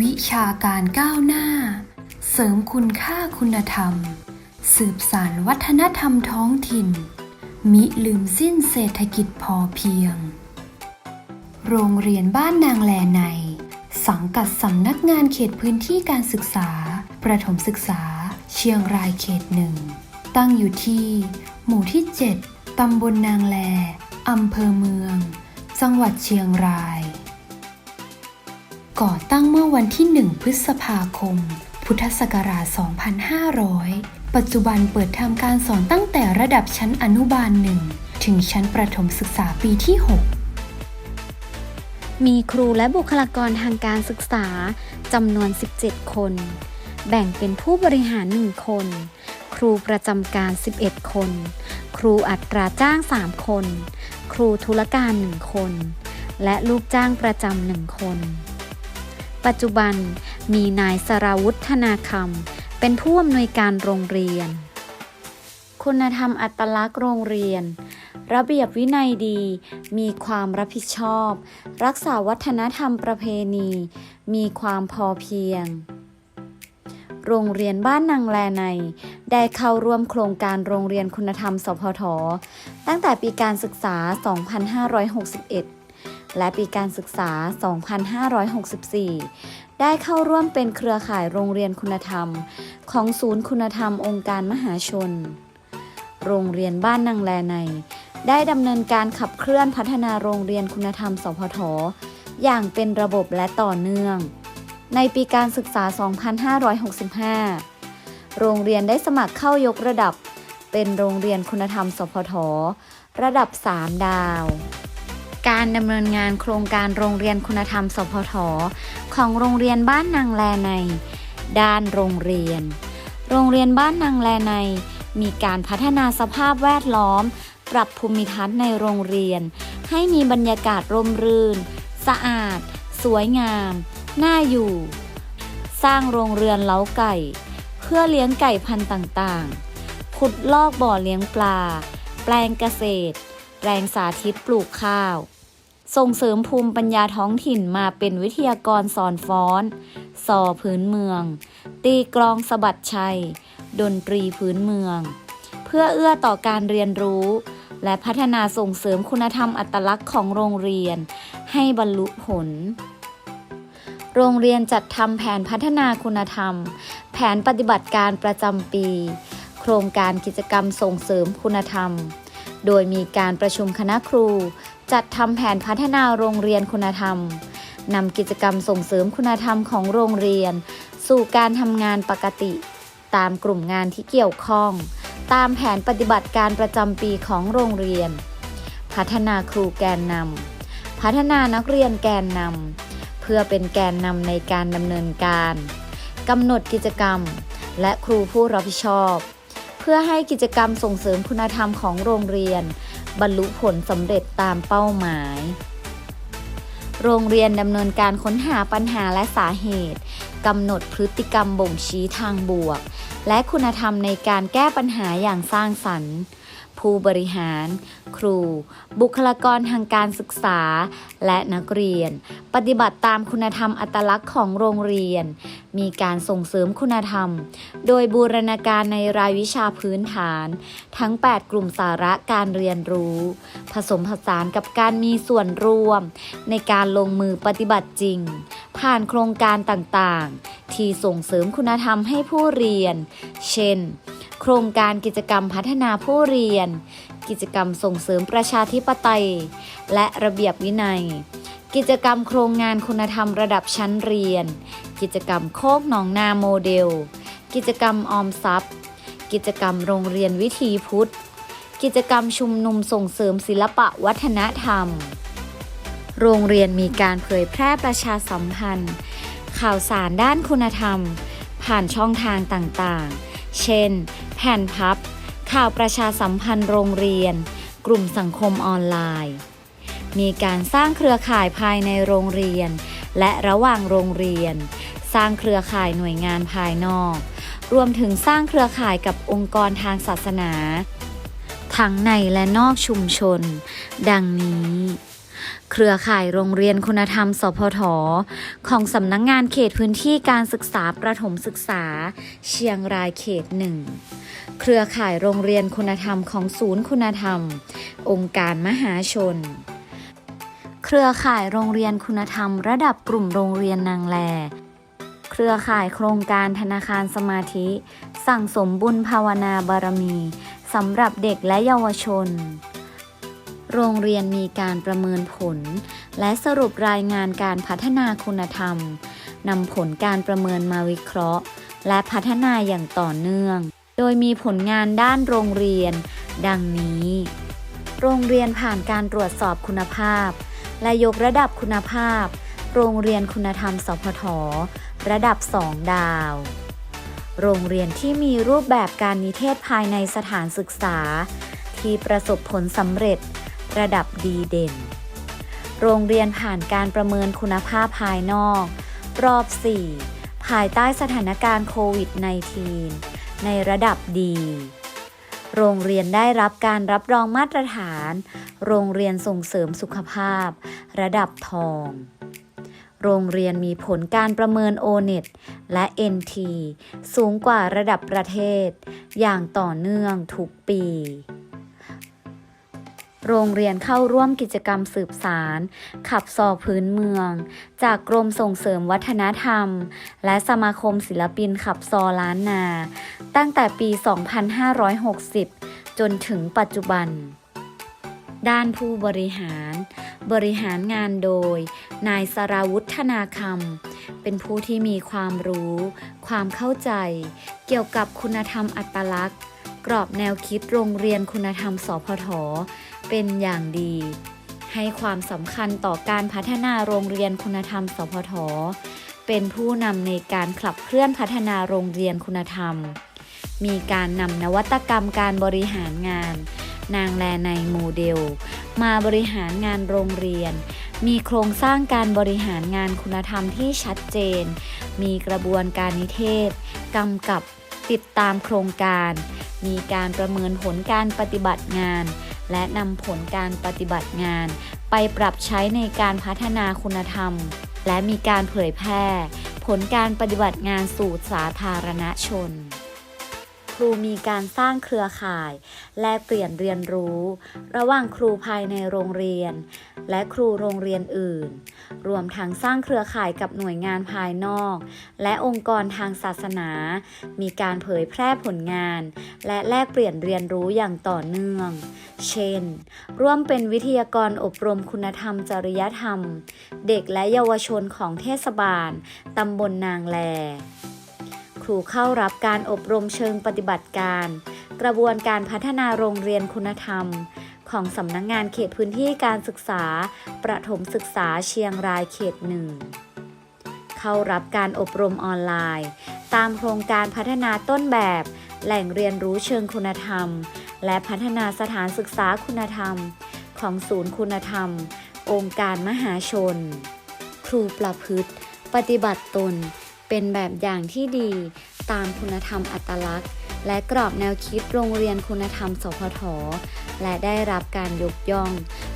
วิชาการก้าวหน้า เสริมคุณค่าคุณธรรม สืบสานวัฒนธรรมท้องถิ่น มิลืมสิ้นเศรษฐกิจพอเพียง โรงเรียนบ้านนางแลใน สังกัดสำนักงานเขตพื้นที่การศึกษา ประถมศึกษา เชียงรายเขตหนึ่ง ตั้งอยู่ที่ หมู่ที่ 7ตำบลนางแลอำเภอเมือง จังหวัดเชียงราย ก่อตั้งเมื่อวันที่ 1 พฤษภาคม พุทธศักราช 2500 ปัจจุบันเปิดทำการสอนตั้งแต่ระดับชั้นอนุบาลหนึ่งถึงชั้นประถมศึกษาปีที่ 6 มีครูและบุคลากรทางการศึกษาจำนวน 17 คน แบ่งเป็นผู้บริหาร 1 คน ครูประจำการ 11 คน ครูอัตราจ้าง 3 คน ครูธุรการ 1 คน และลูกจ้างประจำหนึ่งคน ปัจจุบันมีนายสราวุฒนาคำเป็นผู้อำนวยการโรงเรียน คุณธรรมอัตลักษณ์โรงเรียน ระเบียบวินัยดี มีความรับผิดชอบ รักษาวัฒนธรรมประเพณี มีความพอเพียง โรงเรียนบ้านนางแลใน ได้เข้าร่วมโครงการโรงเรียนคุณธรรมสพทตั้งแต่ปีการศึกษา 2561 และปีการศึกษา 2564 ได้เข้าร่วมเป็นเครือข่ายโรงเรียนคุณธรรม ของศูนย์คุณธรรมองค์การมหาชน โรงเรียนบ้านนางแลใน ได้ดำเนินการขับเคลื่อนพัฒนาโรงเรียนคุณธรรม สพท อย่างเป็นระบบและต่อเนื่อง ในปีการศึกษา 2565 โรงเรียนได้สมัครเข้ายกระดับ เป็นโรงเรียนคุณธรรม สพท ระดับ 3 ดาว การดำเนินงานโครงการโรงเรียนคุณธรรม สพท ของโรงเรียนบ้านนางแลใน ด้านโรงเรียน โรงเรียนบ้านนางแลใน มีการพัฒนาสภาพแวดล้อม ปรับภูมิทัศน์ในโรงเรียน ให้มีบรรยากาศร่มรื่น สะอาด สวยงาม น่าอยู่ สร้างโรงเรือนเล้าไก่ เพื่อเลี้ยงไก่พันธุ์ต่างๆ ขุดลอกบ่อเลี้ยงปลา แปลงเกษตรแปลงสาธิตปลูกข้าว ส่งเสริมภูมิปัญญาท้องถิ่นมาเป็นวิทยากรสอนฟ้อนสอพื้นเมือง ตีกลองสะบัดชัย ดนตรีพื้นเมือง เพื่อเอื้อต่อการเรียนรู้ และพัฒนาส่งเสริมคุณธรรมอัตลักษณ์ของโรงเรียน ให้บรรลุผล โรงเรียนจัดทำแผนพัฒนาคุณธรรม แผนปฏิบัติการประจำปี โครงการกิจกรรมส่งเสริมคุณธรรม โดยมีการประชุมคณะครู จัดทำแผนพัฒนาโรงเรียนคุณธรรมนำกิจกรรมส่งเสริมคุณธรรมของโรงเรียน สู่การทำงานปกติ ตามกลุ่มงานที่เกี่ยวข้อง ตามแผนปฏิบัติการประจำปีของโรงเรียน พัฒนาครูแกนนำพัฒนานักเรียนแกนนำเพื่อเป็นแกนนำในการดำเนินการกำหนดกิจกรรม และครูผู้รับผิดชอบ เพื่อให้กิจกรรมส่งเสริมคุณธรรมของโรงเรียน บรรลุผลสำเร็จตามเป้าหมาย โรงเรียนดำเนินการค้นหาปัญหาและสาเหตุกำหนดพฤติกรรมบ่งชี้ทางบวก และคุณธรรมในการแก้ปัญหาอย่างสร้างสรรค์ ผู้บริหาร ครู บุคลากรทางการศึกษา และนักเรียน ปฏิบัติตามคุณธรรมอัตลักษณ์ของโรงเรียน มีการส่งเสริมคุณธรรม โดยบูรณาการในรายวิชาพื้นฐาน ทั้ง 8 กลุ่มสาระการเรียนรู้ ผสมผสานกับการมีส่วนร่วม ในการลงมือปฏิบัติจริง ผ่านโครงการต่างๆ ที่ส่งเสริมคุณธรรมให้ผู้เรียน เช่น โครงการกิจกรรมพัฒนาผู้เรียน กิจกรรมส่งเสริมประชาธิปไตย และระเบียบวินัย กิจกรรมโครงงานคุณธรรมระดับชั้นเรียน กิจกรรมโคกหนองนาโมเดล กิจกรรมออมทรัพย์ กิจกรรมโรงเรียนวิถีพุทธ กิจกรรมชุมนุมส่งเสริมศิลปะวัฒนธรรม โรงเรียนมีการเผยแพร่ประชาสัมพันธ์ ข่าวสารด้านคุณธรรม ผ่านช่องทางต่างๆ เช่น แผ่นพับ ข่าวประชาสัมพันธ์โรงเรียน กลุ่มสังคมออนไลน์ มีการสร้างเครือข่ายภายในโรงเรียน และระหว่างโรงเรียน สร้างเครือข่ายหน่วยงานภายนอก รวมถึงสร้างเครือข่ายกับองค์กรทางศาสนา ทั้งในและนอกชุมชน ดังนี้ เครือข่ายโรงเรียนคุณธรรม สพท ของสำนักงงานเขตพื้นที่การศึกษาประถมศึกษา เชียงรายเขตหนึ่งเครือข่ายโรงเรียนคุณธรรมของศูนย์คุณธรรม องค์การมหาชน เครือข่ายโรงเรียนคุณธรรม ระดับกลุ่มโรงเรียนนางแล เครือข่ายโครงการธนาคารสมาธิ สั่งสมบุญภาวนาบารมีสำหรับเด็กและเยาวชน โรงเรียนมีการประเมินผล และสรุปรายงานการพัฒนาคุณธรรมนำผลการประเมินมาวิเคราะห์ และพัฒนาอย่างต่อเนื่อง โดยมีผลงานด้านโรงเรียน ดังนี้ โรงเรียนผ่านการตรวจสอบคุณภาพ และยกระดับคุณภาพ โรงเรียนคุณธรรมสพทระดับ 2 ดาว โรงเรียนที่มีรูปแบบการนิเทศภายในสถานศึกษา ที่ประสบผลสำเร็จ ระดับดีเด่น โรงเรียนผ่านการประเมินคุณภาพภายนอก รอบ 4 ภายใต้สถานการณ์โควิด -19 ในระดับดี โรงเรียนได้รับการรับรองมาตรฐาน โรงเรียนส่งเสริมสุขภาพ ระดับทอง โรงเรียนมีผลการประเมิน O-NET และ NT สูงกว่าระดับประเทศ อย่างต่อเนื่องทุกปี โรงเรียนเข้าร่วมกิจกรรมสืบสาร ขับซอพื้นเมือง จากกรมส่งเสริมวัฒนธรรม และสมาคมศิลปินขับซอล้านนา ตั้งแต่ปี 2560 จนถึงปัจจุบัน ด้านผู้บริหาร บริหารงานโดย นายสราวุฒนาคำ เป็นผู้ที่มีความรู้ ความเข้าใจ เกี่ยวกับคุณธรรมอัตลักษณ์ กรอบแนวคิดโรงเรียนคุณธรรมสพทเป็นอย่างดี ให้ความสำคัญต่อการพัฒนาโรงเรียนคุณธรรมสพทเป็นผู้นำในการขับเคลื่อนพัฒนาโรงเรียนคุณธรรม มีการนำนวัตกรรมการบริหารงาน นางแลในโมเดล มาบริหารงานโรงเรียน มีโครงสร้างการบริหารงานคุณธรรมที่ชัดเจน มีกระบวนการนิเทศกำกับติดตามโครงการ มีการประเมินผลการปฏิบัติงาน และนำผลการปฏิบัติงาน ไปปรับใช้ในการพัฒนาคุณธรรม และมีการเผยแพร่ ผลการปฏิบัติงานสู่สาธารณชน ครูมีการสร้างเครือข่าย แลกเปลี่ยนเรียนรู้ ระหว่างครูภายในโรงเรียน และครูโรงเรียนอื่น รวมทั้งสร้างเครือข่ายกับหน่วยงานภายนอก และองค์กรทางศาสนา มีการเผยแพร่ผลงาน และแลกเปลี่ยนเรียนรู้อย่างต่อเนื่อง เช่น ร่วมเป็นวิทยากรอบรมคุณธรรมจริยธรรม เด็กและเยาวชนของเทศบาลตำบลนางแล ครูเข้ารับการอบรมเชิงปฏิบัติการ กระบวนการพัฒนาโรงเรียนคุณธรรม ของสำนักงงานเขตพื้นที่การศึกษา ประถมศึกษาเชียงรายเขตหนึ่งเข้ารับการอบรมออนไลน์ ตามโครงการพัฒนาต้นแบบ แหล่งเรียนรู้เชิงคุณธรรม และพัฒนาสถานศึกษาคุณธรรม ของศูนย์คุณธรรม องค์การมหาชน ครูประพฤติ ปฏิบัติตน เป็นแบบอย่างที่ดีตามคุณธรรมอัตลักษณ์ และกรอบแนวคิดโรงเรียนคุณธรรม สพท และได้รับการยกย่อง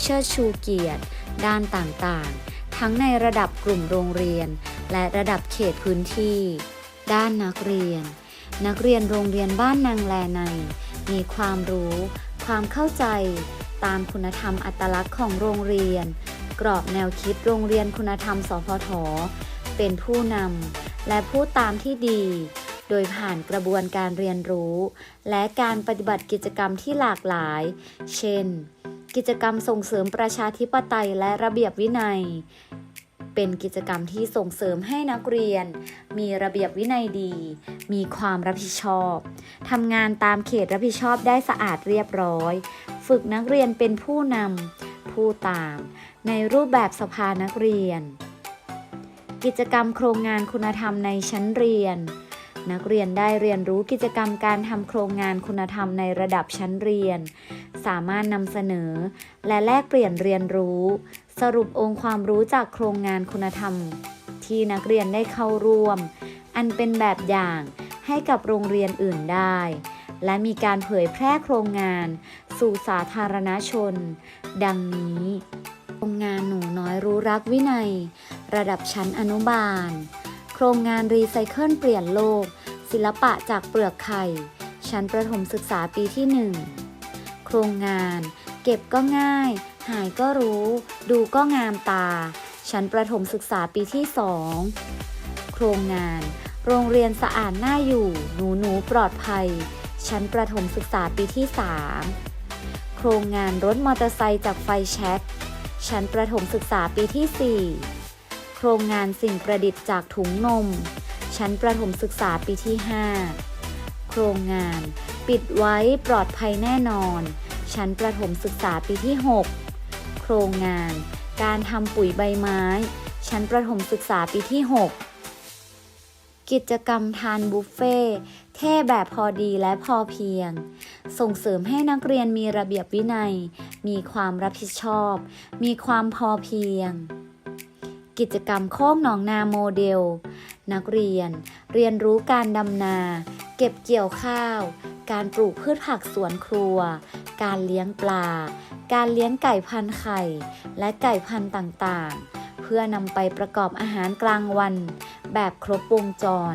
เชิดชูเกียรติ ด้านต่างๆ ทั้งในระดับกลุ่มโรงเรียน และระดับเขตพื้นที่ ด้านนักเรียน นักเรียนโรงเรียนบ้านนางแลใน มีความรู้ ความเข้าใจ ตามคุณธรรมอัตลักษณ์ของโรงเรียน กรอบแนวคิดโรงเรียนคุณธรรม สพท เป็นผู้นำ และผู้ตามที่ดี โดยผ่านกระบวนการเรียนรู้ และการปฏิบัติกิจกรรมที่หลากหลาย เช่น กิจกรรมส่งเสริมประชาธิปไตยและระเบียบวินัย เป็นกิจกรรมที่ส่งเสริมให้นักเรียน มีระเบียบวินัยดี มีความรับผิดชอบทำงานตามเขตรับผิดชอบได้สะอาดเรียบร้อย ฝึกนักเรียนเป็นผู้นำผู้ตาม ในรูปแบบสภานักเรียน กิจกรรมโครงงานคุณธรรมในชั้นเรียน นักเรียนได้เรียนรู้กิจกรรมการทำโครงงานคุณธรรมในระดับชั้นเรียน สามารถนำเสนอ และแลกเปลี่ยนเรียนรู้ สรุปองค์ความรู้จากโครงงานคุณธรรม ที่นักเรียนได้เข้าร่วม อันเป็นแบบอย่างให้กับโรงเรียนอื่นได้ และมีการเผยแพร่โครงงาน สู่สาธารณชน ดังนี้ รงงานหนูน้อยรู้รักวินัย ระดับชั้นอนุบาล โครงงานรีไซเคิลเปลี่ยนโลก ศิลปะจากเปลือกไข่ ชั้นประถมศึกษาปีที่ 1 โครงงาน เก็บก็ง่าย หายก็รู้ ดูก็งามตา ชั้นประถมศึกษาปีที่ 2 โครงงาน โรงเรียนสะอาดน่าอยู่ หนูหนูปลอดภัย ชั้นประถมศึกษาปีที่ 3 โครงงานรถมอเตอร์ไซค์จากไฟแช็ก ชั้นประถมศึกษาปีที่ 4 โครงงานสิ่งประดิษฐ์จากถุงนม ชั้นประถมศึกษาปีที่ 5 โครงงาน ปิดไว้ปลอดภัยแน่นอน ชั้นประถมศึกษาปีที่ 6 โครงงาน การทำปุ๋ยใบไม้ ชั้นประถมศึกษาปีที่ 6 กิจกรรมทานบุฟเฟ่ เท่แบบพอดีและพอเพียง ส่งเสริมให้นักเรียนมีระเบียบวินัย มีความรับผิดชอบ มีความพอเพียง กิจกรรมโคกหนองนาโมเดล นักเรียน เรียนรู้การดำนา เก็บเกี่ยวข้าว การปลูกพืชผักสวนครัว การเลี้ยงปลา การเลี้ยงไก่พันไข่ และไก่พันต่างๆ เพื่อนำไปประกอบอาหารกลางวัน แบบครบวงจร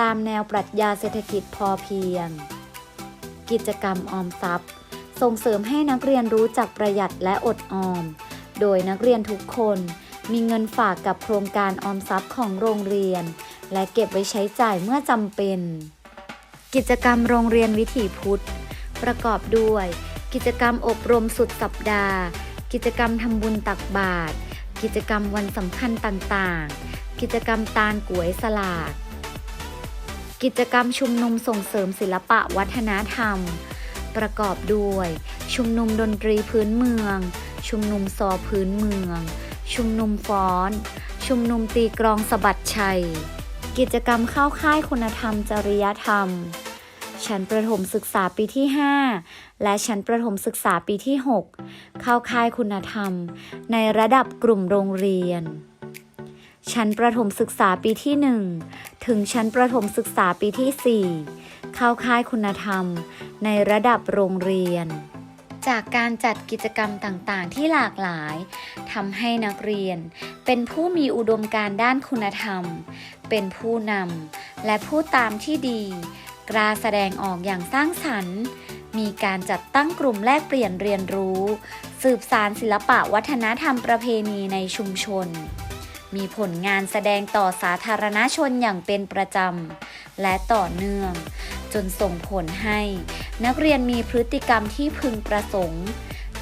ตามแนวปรัชญาเศรษฐกิจพอเพียง กิจกรรมออมทรัพย์ ส่งเสริมให้นักเรียนรู้จักประหยัดและอดออม โดยนักเรียนทุกคนมีเงินฝากกับโครงการออมทรัพย์ของโรงเรียน และเก็บไว้ใช้จ่ายเมื่อจำเป็น กิจกรรมโรงเรียนวิถีพุทธ ประกอบด้วย กิจกรรมอบรมสุดสัปดาห์ กิจกรรมทำบุญตักบาตรกิจกรรมวันสำคัญต่างๆ กิจกรรมตาลก๋วยสลาก กิจกรรมชุมนุมส่งเสริมศิลปะวัฒนธรรม ประกอบด้วย ชุมนุมดนตรีพื้นเมือง ชุมนุมซอพื้นเมือง ชุมนุมฟ้อน ชุมนุมตีกลองสะบัดชัย กิจกรรมเข้าค่ายคุณธรรมจริยธรรม ชั้นประถมศึกษาปีที่ 5 และชั้นประถมศึกษาปีที่ 6 เข้าค่ายคุณธรรม ในระดับกลุ่มโรงเรียนชั้นประถมศึกษาปีที่ 1 ถึงชั้นประถมศึกษาปีที่ 4 เข้าค่ายคุณธรรม ในระดับโรงเรียน จากการจัดกิจกรรมต่างๆ ที่หลากหลายทำให้นักเรียน เป็นผู้มีอุดมการด้านคุณธรรม เป็นผู้นำและผู้ตามที่ดี กล้าแสดงออกอย่างสร้างสรรค์ มีการจัดตั้งกลุ่มแลกเปลี่ยนเรียนรู้ สืบสารศิลปะวัฒนธรรมประเพณีในชุมชน มีผลงานแสดงต่อสาธารณชนอย่างเป็นประจำ และต่อเนื่อง จนส่งผลให้ นักเรียนมีพฤติกรรมที่พึงประสงค์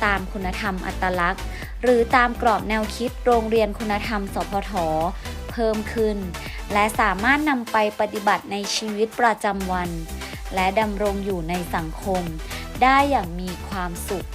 ตามคุณธรรมอัตลักษณ์ หรือตามกรอบแนวคิดโรงเรียนคุณธรรม สพท เพิ่มขึ้น และสามารถนำไปปฏิบัติในชีวิตประจำวัน และดำรงอยู่ในสังคม ได้อย่างมีความสุข